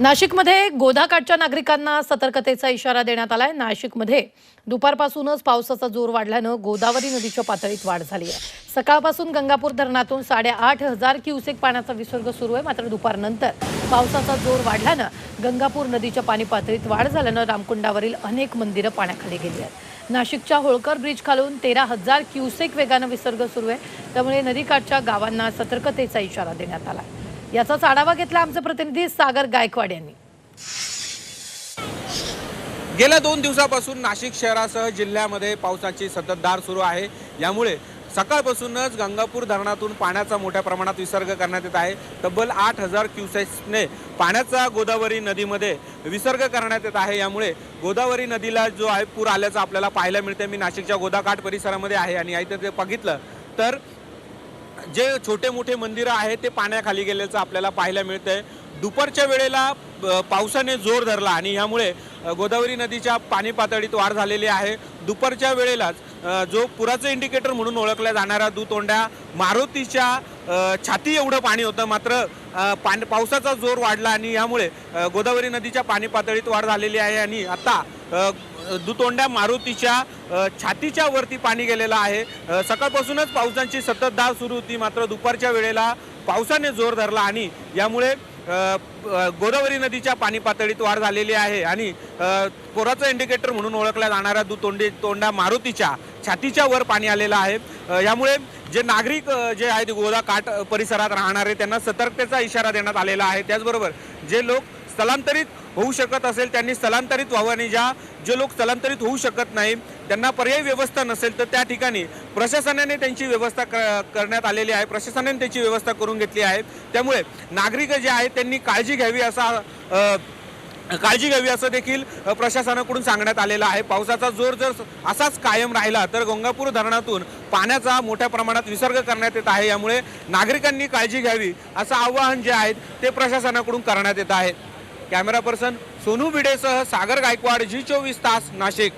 नाशिकमध्ये गोदाकाठच्या नागरिकांना सतर्कतेचा इशारा देण्यात आलाय. नाशिकमध्ये दुपारपासूनच पावसाचा जोर वाढल्यानं गोदावरी नदीच्या पातळीत वाढ झाली आहे. सकाळपासून गंगापूर धरणातून साडेआठ हजार क्युसेक पाण्याचा विसर्ग सुरू आहे. मात्र दुपारनंतर पावसाचा जोर वाढल्यानं गंगापूर नदीच्या पाणी पातळीत वाढ झाल्यानं रामकुंडावरील अनेक मंदिरं पाण्याखाली गेली आहेत. नाशिकच्या होळकर ब्रिज खालून तेरा हजार क्युसेक वेगानं विसर्ग सुरू आहे. त्यामुळे नदीकाठच्या गावांना सतर्कतेचा इशारा देण्यात आला आहे याचाच आढावा घेतला आमचे प्रतिनिधी सागर गायकवाड यांनी. गेल्या दोन दिवसापासून नाशिक शहरासह जिल्ह्यामध्ये पावसाची सततधार सुरू आहे. यामुळे सकाळपासूनच गंगापूर धरणातून पाण्याचा मोठ्या प्रमाणात विसर्ग करण्यात येत आहे. तब्बल आठ हजार क्युसेक्सने पाण्याचा गोदावरी नदीमध्ये विसर्ग करण्यात येत आहे. यामुळे गोदावरी नदीला जो आहे पूर आल्याचं आपल्याला पाहायला मिळते मी नाशिकच्या गोदाकाठ परिसरामध्ये आहे आणि इथं ते बघितलं तर जे छोटे मोठे मंदिरं आहेत ते पाण्याखाली गेल्याचं आपल्याला पाहायला मिळतंय. दुपारच्या वेळेला पावसाने जोर धरला आणि ह्यामुळे गोदावरी नदीच्या पाणी पातळीत वाढ झालेली आहे. दुपारच्या वेळेलाच जो पुराचं इंडिकेटर म्हणून ओळखल्या जाणाऱ्या दुतोंड्या मारुतीच्या छाती एवढं पाणी होतं मात्र अ, पावसाचा जोर वाढला आणि यामुळे गोदावरी नदीच्या पाणी पातळीत वाढ झालेली आहे आणि आता दुतोंड्या मारुतीच्या छातीच्या वरती पाणी गेलेलं आहे. सकाळपासूनच पावसाची सततधार सुरू होती. मात्र दुपारच्या वेळेला पावसाने जोर धरला आणि यामुळे गोदावरी नदीच्या पाणी पातळीत वाढ झालेली आहे आणि अ, पोराचं इंडिकेटर म्हणून ओळखल्या जाणाऱ्या दुतोंडी तोंडा मारुतीच्या छातीच्या वर पाणी आलेलं आहे. यामुळे जे नागरिक जे आहेत गोदा काठ परिसरात राहणारे त्यांना सतर्कतेचा इशारा देण्यात आलेला आहे. त्याचबरोबर जे लोक स्थलांतरित होऊ शकत असेल त्यांनी स्थलांतरित व्हावं आणि ज्या जे लोक स्थलांतरित होऊ शकत नाही त्यांना पर्यायी व्यवस्था नसेल तर त्या ठिकाणी प्रशासनाने त्यांची व्यवस्था क- करण्यात आलेली आहे प्रशासनाने त्याची व्यवस्था करून घेतली आहे. त्यामुळे नागरिक जे आहेत त्यांनी काळजी घ्यावी असा काळजी घ्यावी असं देखील प्रशासनाकडून सांगण्यात आलेलं आहे. पावसाचा जोर जर असाच कायम राहिला तर गंगापूर धरणातून पाण्याचा मोठ्या प्रमाणात विसर्ग करण्यात येत आहे. यामुळे नागरिकांनी काळजी घ्यावी असं आवाहन जे आहे ते प्रशासनाकडून करण्यात येत आहे. कॅमेरा पर्सन सोनू भिडेसह सागर गायकवाड जी चोवीस तास नाशिक.